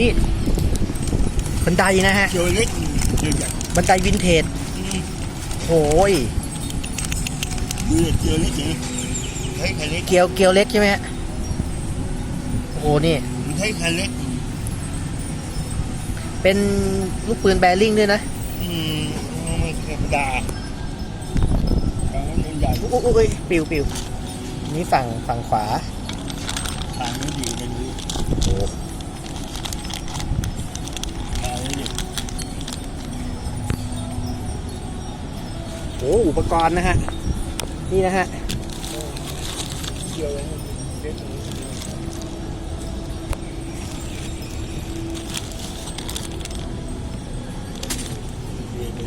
นี่ บันไดนะฮะเกียวเล็กเกียวใหญ่บันไดวินเทจโอ้ยดูเกียวเล็กเนี่ยใช้คันเล็กเกลียวเกลียวเล็กใช่ไหมฮะโอ้โหนี่ มันใช้คันเล็กเป็นลูกปืนแบริ่งด้วยนะ อืมมันธรรมดาแต่ว่ามันใหญ่อุ๊ยอุ๊ยอุ๊ยปิวปิวนี่ฝั่งฝั่งขวาทางไม่ดีกัน โหอุปกรณ์นะฮะ นี่นะฮะเกียวเล็กเล็ก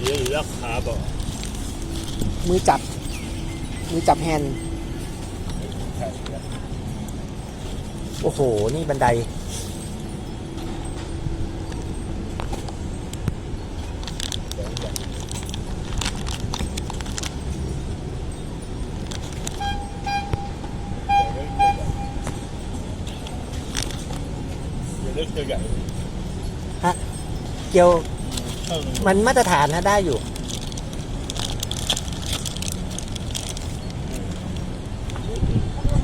เยอราคาบอกมือจับ มือจับแฮนด์ โอ้โห นี่บันได เกียวเล็กเกียวใหญ่ฮะเกลียวเท่านั้นมันมาตรฐานนะได้อยู่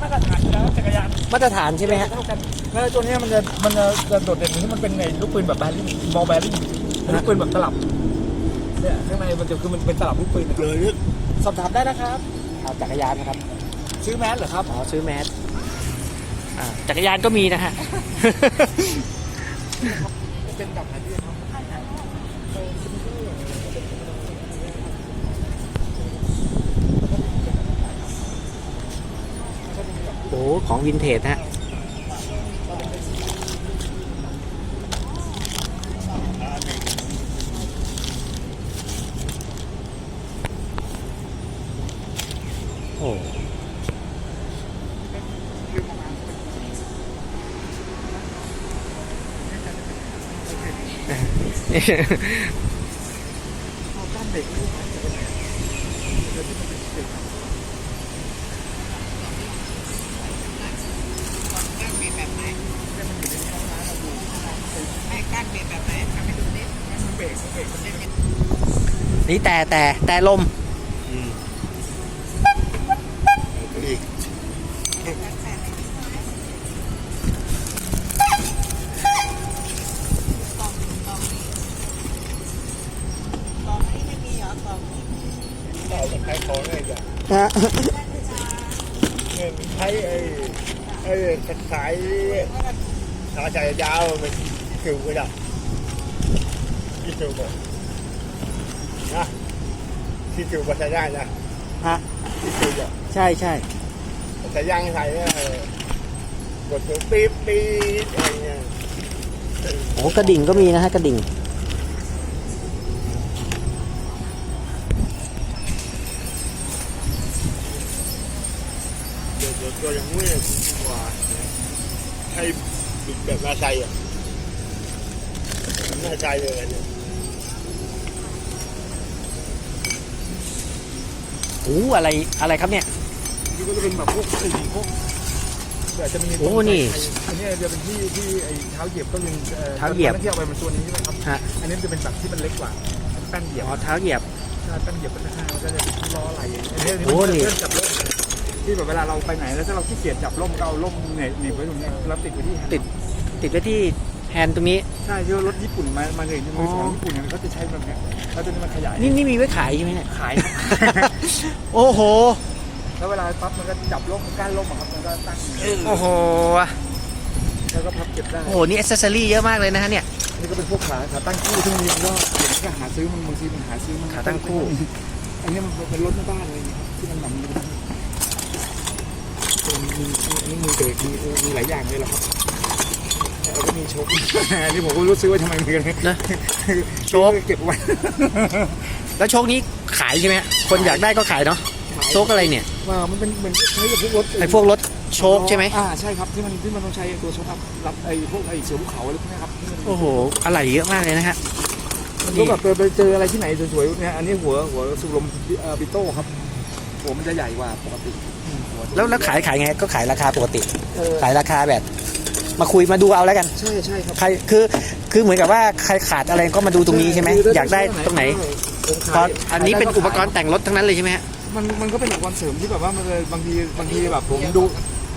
มาตรฐานอยู่แล้วจักรยานมาตรฐานใช่ไหมฮะ เท่ากันแล้วตัวเนี้ยมันจะมันจะจะโดดเด่นที่มันเป็นไงลูกปืนแบบแบริ่งบอลแบริ่งลูกปืนแบบตลับเนี่ยข้างในมันจะคือมันเป็นตลับลูกปืนนะคเกีรับยวเล็กสอบถามได้นะครับเอาจักรยานนะครับ ซื้อแมสเหรอครับ อ๋อซื้อแมสอ่าจักรยานก็มีนะฮะ เป็นแบบไหนพี่ครับโอ้ของวินเทจฮะ ด้านเด็กลูกมันจะเป็นเดี๋ยวที่มันเป็นเด็กให้กั้นเป็นแบบไหนทำให้ดูนิดมันเบรกมันเบรกมันเล่นนี่แต่แต่แต่ลม อืมอีก กล่องนี้ไม่มีเหรอกล่องนี้ เราจะใช้ของได้จ้ะฮะเนี่ยมันใช้ไอ้ไอ้สายสายใจยาวมันคิวก็ด้ที่คิวบอกนะที่คิวก็ใช้ได้นะฮะที่คิวจะใช่ใช่แต่ย่างใส่เนี่ยกดตัวปี๊บปี๊ดอะไรเงี้ยโอ้กระดิ่งก็มีนะฮะกระดิ่ง ตัวอย่างนี้ดีกว่าให้บิดแบบมาใส่อะน่าใจเลยอันเนี่ยโอ้อะไรอะไรครับเนี่ยนี่ก็จะเป็นแบบพวกไอ้พวกเดี๋ยวจะมีโอ้นี่อันนี้จะเป็นที่ที่ไอ้เท้าเหยียบก็ยังอ่อเท้าเหยียบตอนนั้นที่เอาไปมันตัวนี้ใช่ไหมครับฮะอันนี้มันจะเป็นแบบที่มันเล็กกว่าแป้นเหยียบอ๋อเท้าเหยียบใช่แป้นเหยียบเป็นข้างๆมันก็จะเป็นล้อไหลอันนี้โอ้นี่เลื่อนจับร่ม ที่แบบเวลาเราไปไหนแล้วถ้าเราขี้เกียจจับร่มก็เอาร่มเหน็บหนีบไว้ตรงนี้แล้วติดไว้ที่แฮนด์ติดติดไว้ที่แฮนด์ตรงนี้ ใช่ที่ว่ารถญี่ปุ่นมามาเลยมือสองอ๋อญี่ปุ่นเนี่ยเขาจะใช้แบบเนี้ยแล้วตัวนี้มันขยายนี่นี่มีไว้ขายใช่ไหมเนี่ยขายโอ้โห แล้วเวลาปั๊บมันก็จับร่มก้านร่มอะครับมันก็ตั้งโอ้โหแล้วก็พับเก็บได้โอ้โหนี่อ c เซสซอรี่เยอะมากเลยนะฮะเนี่ยนี่ก็เป็นพวกขาขาตั้งคู่ที่มันยังก็เดี๋ยวนี้ก็หาซื้อมันบางทีมันหาซื้อมันขาตั้งคู่ อันนี้มันเป็นรถในบ้านเลยนะครับที่มันแบบ มีมีมือเบรกมีมีหลายอย่างเลยเหรอครับแล้วก็มีโชคอันนี้ผมก็รู้ซื้อไว้ทำไมเหมือนกันนะโชคเก็บไว้ แล้วโชคนี้ขายใช่ไหมฮะคนอยากได้ก็ขายเนาะโชคอะไรเนี่ยว่ามันเป็นเหมือนใช้กับพวกรถไอ้พวกรถโชคใช่ไหมอ่าใช่ครับที่มันที่มันต้องใช้ตัวโชคอัพรับไอ้พวกไอ้เสือภูเขาอะไรพวกนี้ครับที่มันโอ้โหอะไรเยอะมากเลยนะฮะก็แบบไปเจออะไรที่ไหนสวยๆเนี่ยอันนี้หัวหัวสุลมเอ่อปิโต้ครับหัวมันจะใหญ่กว่าปกติ แล้วแล้วขายขายไงก็ขายราคาปกติเออขายราคาแบบ มาคุยมาดูเอาแล้วกัน ใช่ใช่ครับใครคือคือเหมือนกับว่าใครขาดอะไรก็มาดูตรงนี้ใช่ไหมอยากได้ตรงไหนผมเพราะขายอันนี้เป็นอุปกรณ์แต่งรถทั้งนั้นเลยใช่ไหมฮะมันมันก็เป็นอุปกรณ์เสริมที่แบบว่ามันเลยบางทีบางทีแบบผมดู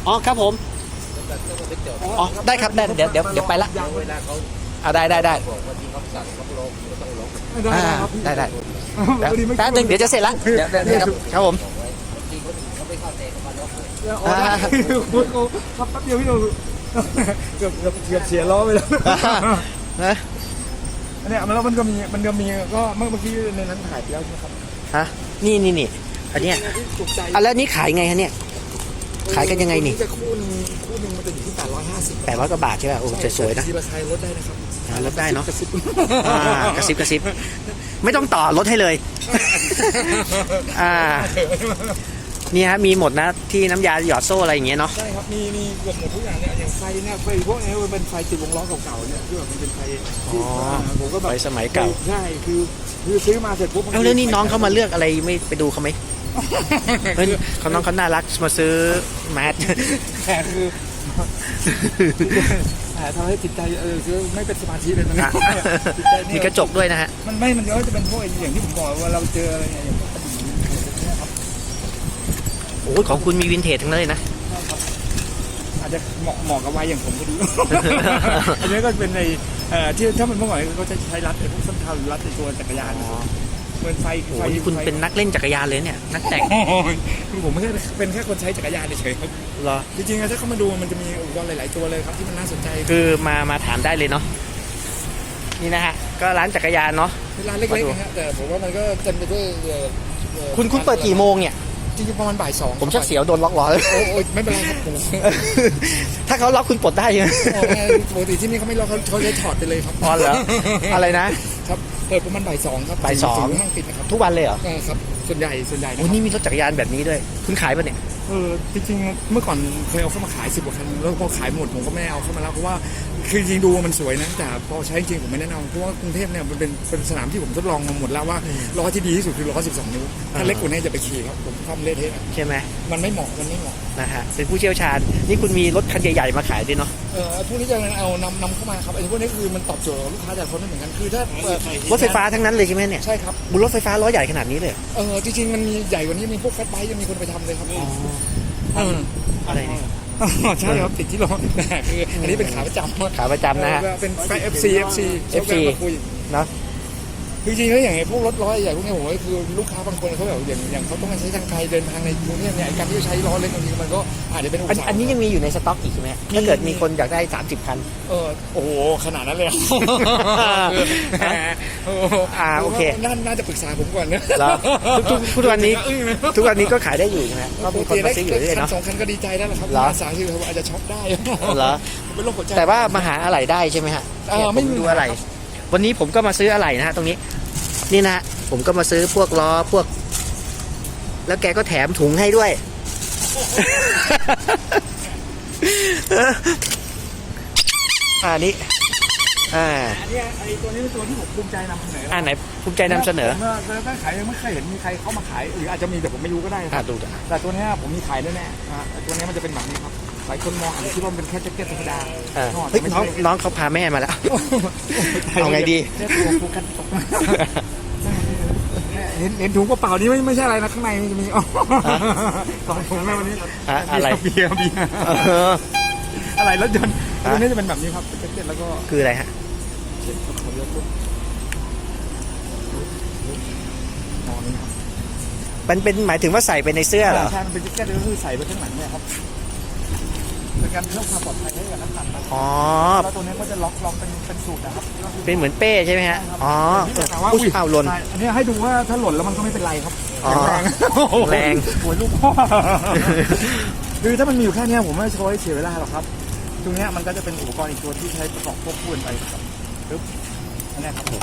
อ๋อครับผมอ๋อได้ครับได้เดี๋ยวเดี๋ยวเดี๋ยวไปละยังไม่ได้เขาอ่าได้ได้ได้ได้อ่าครับได้ได้พอดีไม่แป๊บนึงเดี๋ยวจะเสร็จละเดี๋ยวเดี๋ยวเดี๋ยวครับครับผม อ๋อได้คุณโอ้ครับแป๊บเดียวพี่โดเกือบเกือบเกือบเสียล้อไปแล้วนะอันเนี้ยมันแล้วมันก็มีมันก็มีก็เมื่อกี้ในนั้นถ่ายไปแล้วใช่ไหมครับฮะนี่นี่นี่อันเนี้ยถูกใจอะแล้วนี่ขายไงฮะเนี่ย ขายกันยังไงนี่จะคู่หนึงคู่หนึงมันจะอยู่ที่850แปดร้อยกว่าบาทใช่ป่ะโอ้สวยๆนะทีละไซส์ลดได้นะครับลดได้เนอะกระซิบกระซิบกระซิบ ไม่ต้องต่อลดให้เลย อ่า นี่ฮะมีหมดนะที่น้ำยาหยอดโซ่อะไรอย่างเงี้ยเนาะ ใช่ครับมีมีเกือบหมดทุกอย่างเนี่ยอย่างไฟเนี่ยไฟพวกนี้มันเป็นไฟติดวงล้อเก่าๆเนี่ยที่แบบมันเป็นไฟที่อ๋อผมก็แบบไปสมัยเก่า ใช่คือคือซื้อมาเสร็จปุ๊บเอาเรื่องนี้น้องเขามาเลือกอะไรไม่ไปดูเขาไหมเฮ้ยเขาน้องเขาน่ารักมาซื้อแมส แต่คือแต่ทำให้จิตใจเออคือไม่เป็นสมาธิเลยนะอะจิตใจเนี่ยมีกระจกด้วยนะฮะ มันไม่ มันก็จะเป็นพวกไอ้อย่างที่ผมบอกว่าเราเจออะไรเนี่ยอย่างพวกกระดิ่งเนี่ยครับ โอ้ยของคุณมีวินเทจทั้งนั้นเลยนะ อาจจะเหมาะเหมาะกับวัยอย่างผมพอดี อันนี้ก็เป็นในเอ่อที่ถ้ามันเมื่อก่อนเขาจะใช้รัดไอ้พวกส้นเท้าหรือรัดไอ้ตัวจักรยานนะครับเหมือนไฟโอ้ไฟโหนี่คุณเป็นนักเล่นจักรยานเลยเนี่ย นักแต่งโอ้ยคือผมไม่ใช่เป็นแค่คนใช้จักรยานเฉยๆครับเหรอ จริงๆถ้าเขามาดูมันจะมีอุปกรณ์หลาย ๆ ตัวเลยครับที่มันน่าสนใจคือมามาถามได้เลยเนาะ นี่นะฮะ ก็ร้านจักรยานเนาะเป็นร้านเล็กๆนะฮะแต่ผมว่ามันก็เต็มไปด้วยเอ่ออ่อคุณคุณเปิดกี่โมงเนี่ย จริงๆประมาณบ่ายสองผมชักเสียวโดนล็อกล้อเลย โอ้โอ้ยไม่เป็นไรครับผมถ้าเขาล็อกคุณปลดได้ใช่ไหมโอ้ยปกติที่นี่เขาไม่ล็อกเขาเขาจะถอดไปเลยครับอ๋อเหรออะไรนะ ครับเปิดประมาณบ่ายสองครับบ่ายสอง ถึห้างปิดนะครับทุกวันเลยเหรอเออครับส่วนใหญ่ส่วนใหญ่นะโอ้ครับ นี่มีรถจักรยานแบบนี้ด้วย คุณขายปะเนี่ย เออจริงๆเมื่อก่อนเคยเอาเข้ามาขายสิบกว่าคันแล้วพอขายหมดผมก็ไม่เอาเข้ามาแล้วเพราะว่าคือจริงๆดูมันสวยนะแต่พอใช้จริงผมไม่แนะนำเพราะว่ากรุงเทพเนี่ยมันเป็นเป็นสนามที่ผมทดลองมาหมดแล้วว่าล้อที่ดีที่สุดคือล้อ12 นิ้วถ้าเล็กกว่านี้จะไปขี่ครับผมความเละเทะใช่ไหมมันไม่เหมาะมันไม่เหมาะนะฮะเป็นผู้เชี่ยวชาญ นี่คุณมีรถคันใหญ่ๆมาขายด้วยเนาะเออพวกนี้จะเอานำนำเข้ามาครับไอ้พวกนี้คือมันตอบโจทย์ลูกค้าแต่ละคนไม่เหมือนกันคือถ้าเอ่อรถไฟฟ้าทั้งนั้นเลยใช่ไหมเนี่ยใช่ครับบุรถไฟฟ้าล้อใหญ่ขนาดนี้เลยเออจริงๆมันมีใหญ่กว่านี้มีพวกแฟตไบค์ยังมีคนไปทำเลยครับอ๋อเอออะไรเนี่ย อ๋อใช่ครับติดที่ล้อแต่คืออันนี้เป็นขาประจำขาประจำนะฮะเออเป็นไฟ FC FC FC มาคุย เนาะ จริงๆแล้วอย่างไอ้พวกรถร้อยใหญ่พวกนี้ผมว่าคือลูกค้าบางคนเขาแบบอย่างอย่างเขาต้องมาใช้ทางไกลเดินทางในกรุงเทพเนี่ยไอ้การที่จะใช้ล้อเล็กบางทีมันก็อาจจะเป็นอุปอันสรรคอันนี้ยังมีอยู่ในสต็อกอีกใช่ไหมถ้าเกิดมีคนอยากได้ 30 คัน เออโอ้โหขนาดนั้นเลยเหรอแหมโอ้โหอ่าโอเคน่าน่าจะปรึกษาผมก่อนนะเหรอทุกทุกทุกวันนี้อึ้งเลยทุกวันนี้ก็ขายได้อยู่ใช่ไหมก็ปมีกคนติมาได้ซื้ออยู่เรื่อยๆคันเนาะสองคันก็ดีใจแล้วล่ะครับเหรอมาสามสี่ผมอาจจะช็อปได้เหรอผมเป็นโรคหัวใจแต่ว่ามาหาอะไรได้ใช่ไหมฮะเออเนี่ยไม่ผมมีดูอะไร วันนี้ผมก็มาซื้ออะไรนะฮะตรงนี้ นี่นะฮะผมก็มาซื้อพวกล้อพวก แล้วแกก็แถมถุงให้ด้วยอ่านี่อ่าอันเนี้ยไอ้ตัวนี้เป็นตัวที่ผมภูมิใจนำเสนออ่าไหนภูมิใจนำเสนอเมื่อถ้าขายยังไม่เคยเห็นมีใครเข้ามาขายหรืออาจจะมีแต่ผมไม่รู้ก็ได้อ่าดูจ้ะแต่ตัวเนี้ยผมมีขายแน่ๆนะฮะไอ้ตัวเนี้ยมันจะเป็นแบบนี้ครับ หลายคนมองอาจจะคิดว่ามันเป็นแค่แจ็คเก็ตธรรมดาเอออ๋อเฮ้ยแต่ไม่น้องใช่น้องเขาพาแม่มาแล้ว เอาไงดี แค่ตัวโฟกัสตกเห็นเห็นถุงเปล่าๆนี้ไม่ไม่ใช่อะไรนะข้างในมันจะมีอ๋อสองถุงแม่วันนี้อะอะไร เบียร์เบียร์เออ อะไรรถยนต์ฮะตัวนี้จะเป็นแบบนี้ครับเป็นแจ็คเก็ตแล้วก็คืออะไรฮะเช็ดขับรถลูกมองนี้ครับ มันเป็นหมายถึงว่าใส่ไปในเสื้อเหรอใช่มันเป็นแจ็คเก็ตก็คือใส่ไว้ข้างหลังเนี่ยครับ เป็นการเพิ่มความปลอดภัยให้กับนักขับนะอ๋อ แล้วตัวนี้ก็จะล็อกล็อกเป็นเป็นสูตรนะครับก็คือเป็นเหมือนเป้ใช่ไหมฮะ อ๋อแต่ว่าอุ้ยอ้าวหล่นใช่อันนี้ให้ดูว่าถ้าหล่นแล้วมันก็ไม่เป็นไรครับอ๋อแรงแรงโอ้ยลูกพ่อคือถ้ามันมีอยู่แค่เนี้ยผมไม่โชว์ให้เสียเวลาหรอกครับตรงเนี้ยมันก็จะเป็นอุปกรณ์อีกตัวที่ใช้ประกอบควบคู่กันไปครับปึ๊บอันเนี้ยครับผม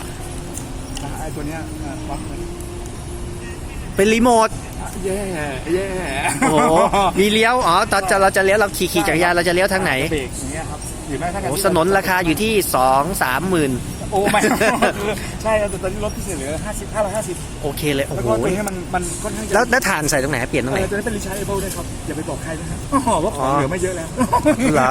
นะฮะไอ้ตัวเนี้ยอะล็อกเลยเป็นรีโมทอะ แย่แย่โอ้โหมีเลี้ยวอ๋อตอนจะเราจะเลี้ยวเราขี่ขี่จักรยานเราจะเลี้ยวทางไหนเบรกอย่างเงี้ยครับหรือแม้ถ้าโอ้สนนราคาอยู่ที่สองสามหมื่นป โอ้ไม่ ใช่แต่ตอนนี้ลดพิเศษเหลือห้าสิบห้าร้อยห้าสิบโอเคเลยโอ้แล้วโหก็ตัวนี้มันมันค่อนข้างจะแล้วแล้วฐานใส่ตรงไหนเปลี่ยนตรงไหน เออตัวนี้เป็นรีชาร์จเอเบิลด้วยครับ อย่าไปบอกใครนะครับอ๋อว่าของอ๋อเหลือไม่เยอะแล้ว เหรอ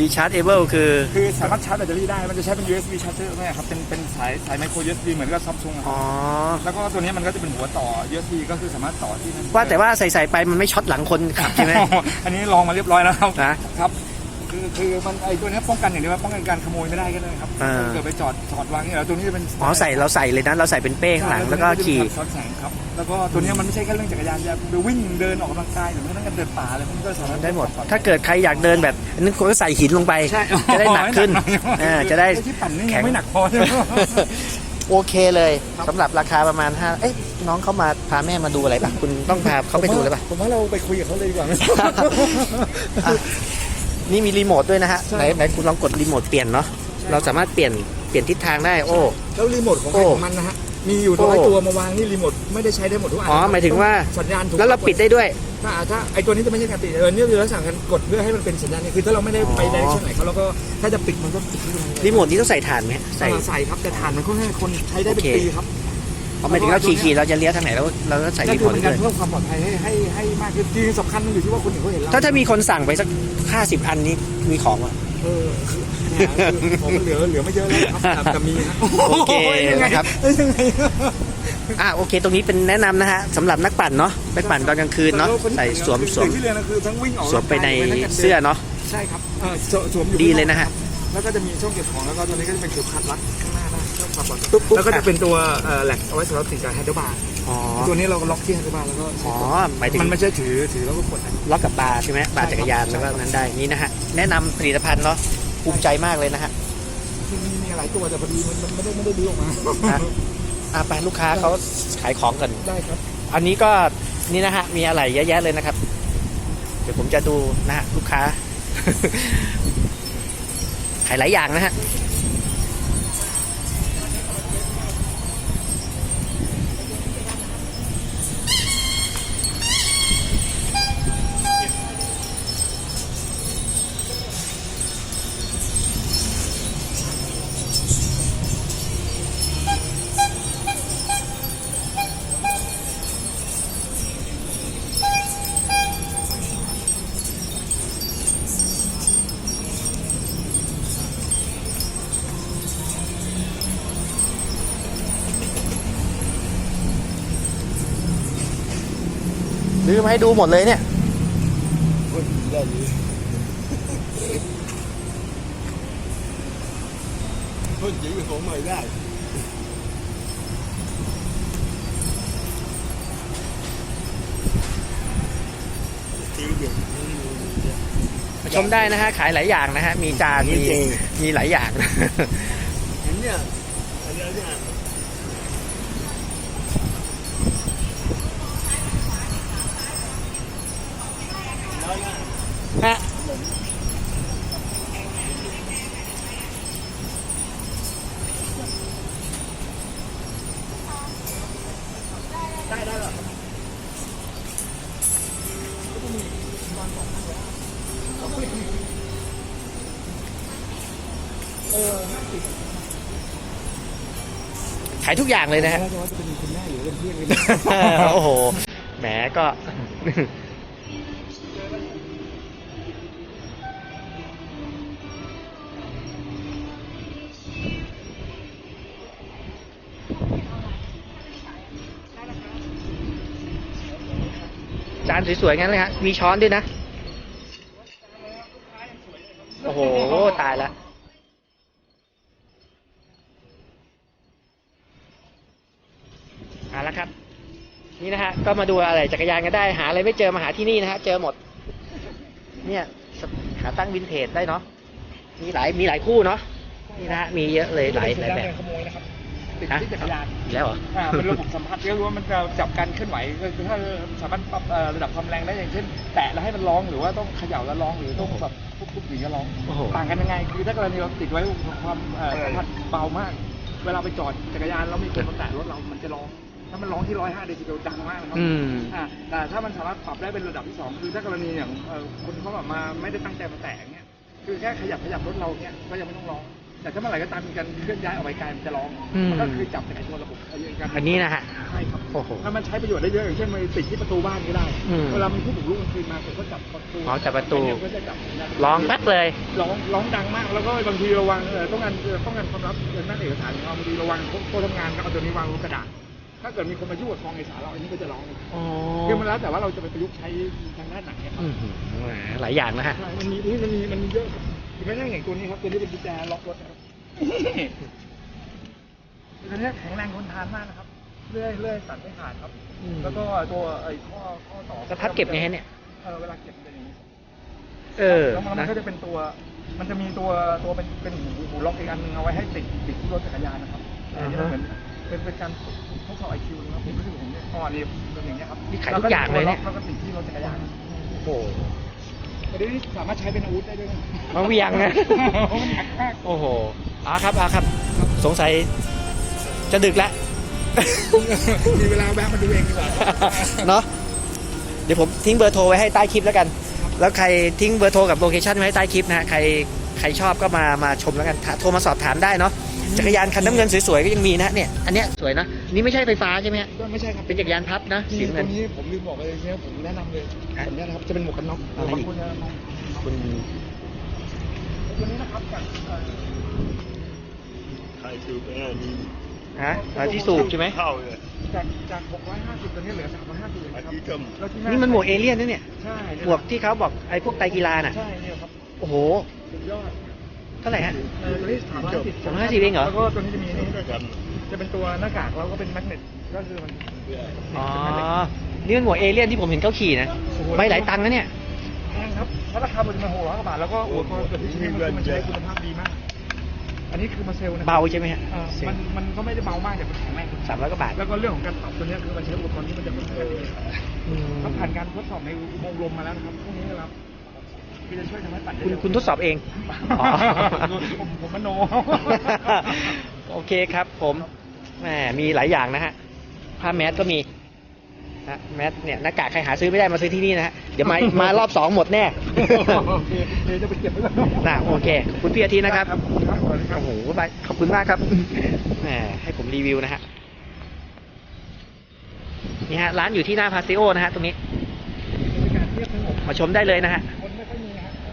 รีชาร์จเอเบิลคือ คือสามารถชาร์จแบตเตอรี่ได้ มันจะใช้เป็น USB charger ด้วยครับ เป็นเป็นสายสายไมโคร USB เหมือนกับซัมซุงอะคอ๋รัอบแล้วก็ตัวนี้มันก็จะเป็นหัวต่อ USB ก็คือสามารถต่อที่นั่นว่าแต่ว่าใส่ใส่ๆไปมันไม่ช็อตหลังคนขับใช่ไหม อันนี้ลองมาเรียบร้อยแล้วครับ นะ ครับ คือคือมันไอตัวนี้ป้องกันอย่างเดียวว่าป้องกันการขโมยไม่ได้ก็ได้ครับอ่า เกิดไปจอดจอดวางนี่แล้วตัวนี้จะเป็นอ๋อใส่เราใส่เลยนะเราใส่เป็นเป้ข้างหลังแล้วก็ขี่ซ้อนแสงครับแล้วก็ตัวนี้มันไม่ใช่แค่เรื่องจักรยานจะไปวิ่งเดินออกกำลังกายหรือแม้กระทั่งการเดินป่าอะไรพวกนี้ก็สามารถได้หมด ถ้าเกิดใครอยากเดินแบบนั้นก็ใส่หินลงไป ใช่จะได้หนักขึ้นอ๋ออ่าจะได้อ้ที่ปั่นนี่แข็ยัง งไม่หนักพอใช่ไหม โอเคเลยสำหรับราคาประมาณห้าเอ๊ะน้องเขามาพาแม่มาดูอะไรปะคุณต้องพาเขาไปดูเลยปะผมว่าเราไปคุยกับเขาเลยดีกว่าไหม อะ นี่มีรีโมทด้วยนะฮะใช่ไหนไหนคุณลองกดรีโมทเปลี่ยนเนาะเราสามารถเปลี่ยนเปลี่ยนทิศทางได้โอ้ แล้วรีโมทของใครโอ้ของมันนะฮะ มีอยู่ร้อยโอ้ตัวมาวางนี่รีโมทไม่ได้ใช้ได้หมดทุกอันอ๋อหมายถึงว่าสัญญาณถูกแล้วเราปิดได้ด้วยถ้าถ้าไอตัวนี้จะไม่ใช่การติดเออนี่คือลักษณะการกดเพื่อให้มันเป็นสัญญาณนี่คือถ้าเราไม่ได้ไปอ๋อไดเรกชันไหนเขาเราก็ถ้าจะปิดมันก็ปิดที่ตรงนี้รีโมทนี้ต้องใส่ถ่านไหมใส่ใส่ใส่ครับแต่ฐานมันค่อนข้างคนใช้ได้เป็นโอเคปีครับเพราะหมายถึงเราขี่ขี่เราจะเลี้ยวทางไหนแล้วเราก็ใส่ก็รีคืโมอทเป็นด้การวยเพิ่มความปลอดภัยให้ให้ให้ให้มากขึ้นจริงๆสำคัญมันอยู่ที่ว่าคนอื่นเขาเห็นเราถ้าถ้ามีคนสั่งไปสักห้าสิบอันนี้มีของอะเออคือเนี่ยคือผมเหลือเหลือไม่เยอะแล้วครับแต่แต่มีนะโอเคยังไงนะครับเอ้ยยังไงอะโอเค ตรงนี้เป็นแนะนำนะฮะสำหรับนักปั่นเนาะไปปั่นตอนกลางคืนเนาะใส่สวมสวมที่เรียนก็คือทั้งวิ่งออกสวมไปในกำลังกายเสื้อเนาะใช่ครับเออสวสวมอยู่ดีเลยนะฮะแล้วก็จะมีช่องเก็บของแล้วก็ตัวนี้ก็จะเป็นเข็มขัดรัด ข้างหน้าได้ช่องขับปุ๊บปุ๊บแล้วก็จะเป็นตัวเอ่อแหลกเอาไว้สำหรับติดกับแฮนเดิลบาร์อ๋อตัวนี้เราก็ล็อกที่แฮนเดิลบาร์แล้วก็อ๋อหมายถึงมันไม่ใช่ถือถือแล้วก็กดนะล็อกกับบาร์ใช่ไหมบาร์จักรยานแล้วก็นั้นได้นี่นะฮะแนะนำผลิตภัณฑ์เนาะภูมิใจมากเลยนะฮะที่มีมีหลายตัวแต่พอดีมันมันไม่ได้ไม่ได้ดื้อออกมาอะอะไปลูกค้าเขาขายของกันได้ครับ อันนี้ก็นี่นะฮะมีอะไรเยอะแยะเลยนะครับ เดี๋ยวผมจะดูนะฮะลูกค้าขายหลายอย่างนะฮะ ลืมให้ดูหมดเลยเนี่ยคนได้ดีคนจริงของใหม่ได้จริงเด็กมาชมได้นะฮะ ขายหลายอย่างนะฮะ มีจาน มีจริงมีหลายอย่างเห็นเนี่ย ขายทุกอย่างเลยนะฮะแล้วจะว่าจะเป็นคุณแม่หรือเป็นเพื่อนกันโอ้โห แหมก็ จานสวยๆงั้นเลยฮะ มีช้อนด้วยนะ โอ้โห ตายแล้ว เอาละครับ นี่นะฮะ ก็มาดูอะไรจักรยานกันได้หาอะไรไม่เจอมาหาที่นี่นะฮะเจอหมด เนี่ยหาตั้งวินเทจได้เนาะมีหลายมีหลายคู่เนาะนี่นะฮะมีเยอะเลยหลายหลายแบบขโมยนะครับติดฮะที่จักรยานอีกแล้วเหรออ่าเป็นระบบสัมผัสเรียกว่ามันจะจับการเคลื่อนไหวก็คือถ้าสามารถปรับเอ่อระดับความแรงได้อย่างเช่น แตะแล้วให้มันร้องหรือว่าต้องเขย่าแล้วร้องหรือต้องแบบปุ๊บๆอย่างเงี้ยร้องโอ้โหต่างกันยังไง คือถ้ากรณีเราติดไว้ความเอ่อสัมผัสเบามาก เวลาไปจอดจักรยานแล้วมีคนมาแตะรถเรามันจะร้อง ถ้ามันร้องที่ร้อยห้าเดซิเบลดังมากนะครัอืม อ่าแต่ถ้ามันสามารถปรับได้เป็นระดับที่สองคือถ้ากรณีอย่างเอ่อคนเขาแบบมาไม่ได้ตั้งใจมาแตะอย่างเงี้ยคือแค่ขยับขยับรถเราเนี้ยก็ยังไม่ต้องร้องแแต่ถ้าเมื่อไหร่ก็ตามมีการเคลื่อนย้ายออกไปไกลมันจะร้องอืม มันก็คือจับในตัวระบบไอ้การอันนี้นะฮะ ใช่ครับโอ้โหถ้ามันใช้ประโยชน์ได้เยอะอย่างเช่นมันติดที่ประตูบ้านก็ได้อืมเวลามันผู้บุกรุกกลางคืนมาผมก็จับประตูอ๋อจับประตูเนี่ยก็จะจับร้องแป๊กเลย ร้องร้องดังมากแล้วก็บางทีระวังเอ่อต้องการเอ่อต้องการความลับเรื่องนั่นเอกสารของเราบางทีระวังโต๊ะทำงานก็เอาตัวนี้วางบนกระดาษ ถ้าเกิดมีคนมายุ่งกับซองเอกสารเราอันนี้ก็จะร้องอ๋อคือมันแล้วแต่ว่าเราจะไปประยุกต์ใช้ทางด้านไหนครับอืมแหมหลายอย่างนะฮะใช่มันมีนี่มันมีมันมีเยอะครับไม่ใช่อย่างตัวนี้ครับตัวนี้เป็นกุญแจล็อกรถนะครับ ตัวนี้แข็งแรงทนทานมากนะครับเลื่อยเลื่อยสั่นไม่ขาดครับ อืม แล้วก็ตัวไอ้ข้อข้อต่อจะพับเก็บไงฮะเนี่ย เออเวลาเก็บมันเป็นอย่างนี้ เออแล้วมันนะ ก็จะเป็นตัว มันจะมีตัวตัวเป็นเป็นหูหูล็อกอีกอันนึงเอาไว้ให้ติดติดที่รถจักรยานนะครับอ่าฮะอันนี้มันเหมือน เป็นเป็นการทดสอบไอคิวนะครับผมรู้สึกผมเนี่ยอ๋อนี่เป็นอย่างเงี้ยครับนี่ขายทุกอย่างเลยเนี่ย แล้วก็ติดที่รถจักรยานโอ้โหแต่เดี๋ยวนี้สามารถใช้เป็นอาวุธได้ด้วยนะมาเวียงนะมันหนักมากโอ้โหเอาครับเอาครับ สงสัยจะดึกแล้ว มีเวลาแวะมาดูเองดีกว่าเนาะเดี๋ยวผมทิ้งเบอร์โทรไว้ให้ใต้คลิปแล้วกัน แล้วใครทิ้งเบอร์โทรกับโลเคชั่นไว้ให้ใต้คลิปนะฮะ ใครใครชอบก็มามาชมแล้วกันถ้าโทรมาสอบถามได้เนาะ จักรยานคันน้ำเงินสวยๆก็ยังมีนะเนี่ยอันเนี้ยสวยนะนี่ไม่ใช่ไฟฟ้าใช่ไหมฮะก็ไม่ใช่ครับเป็นจักรยานพับนะสีที่น้ำตเงิรนงนี้ผมลืมบอกไปเลยเนี่ยผมแนะนำเลยฮะผมเนี่ยนะครับจะเป็นหมวกกันน็อกอะไรอีกบางคนจะมองคุณตัวนี้นะครับจากเอ่อใครคือแม่นี่ฮะอ่าที่สูบใช่ไหมเข้าเลย จากจาก 650ตัวนี้เหลือ 350เลยอาครับทิตย์เติมแล้วที่นี่มันหมวกเอเลี่ยนนะเนี่ยใช่หมวกที่เขาบอกไอ้พวกไตรกีฬาน่ะใช่เนี่ยครับโอ้โห สุดยอดเท่าไหร่ฮะเออตัวนี้สามร้อยสิบสามร้อยห้าสิบเองเหรอ แล้วก็ตัวนี้จะมีนี่ด้วยกันจะเป็นตัวหน้ากากแล้วก็เป็นแมกเนตก็คือมัน อ๋อ นี่มันหมวกเอเลี่ยนที่ผมเห็นเขาขี่นะไม่หลายตังค์นะเนี่ย แพงครับเพราะราคามันจะมาหกร้อยกว่าบาทแล้วก็อุปกรณ์ตัวที่มันมันใช้คุณภาพดีมาก อันนี้คือมาเซลนะเบาใช่ไหมฮะเออมันมันก็ไม่ได้เบามากแต่มันแข็งแรงสามร้อยกว่าบาทแล้วก็เรื่องของการปรับตัวเนี้ยคือมันใช้อุปกรณ์ที่มันจะค่อนข้างดีเขาผ่านการทดสอบในอุโมงค์ลมมาแล้วนะครับพวกนี้นะครับ คือจะช่วยทำให้ปั่นได้คุณเร็วคุณทดสอบเองอ๋อ ผมผมมโน โอเคครับผมแหมมีหลายอย่างนะฮะผ้าแมสก็มีนะแมสเนี่ยหน้ากากใครหาซื้อไม่ได้มาซื้อที่นี่นะฮะเดี๋ยวมามารอบสองหมดแน่ โอเคเดี๋ยวจะไปเก็บไว้ก่อนน่ะโอเคขอบคุณพี่อาทิตย์นะครับครับครับสวัสดีครับ โอ้โหบายขอบคุณมากครับ แหมให้ผมรีวิวนะฮะ นี่ฮะ ร้านอยู่ที่หน้าพาซิโอนะฮะ ตรงนี้บรรยากาศเทียบทั้งหมดมาชมได้เลยนะฮะคนไม่ค่อยมีฮะ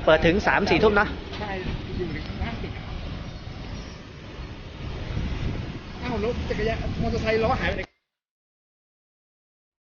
เปิดถึงสามสี่ทุ่มนะใช่อยู่ในข้างล่างติดครับอ้าวรถจักรยานมอเตอร์ไซค์ล้อหายไปไหน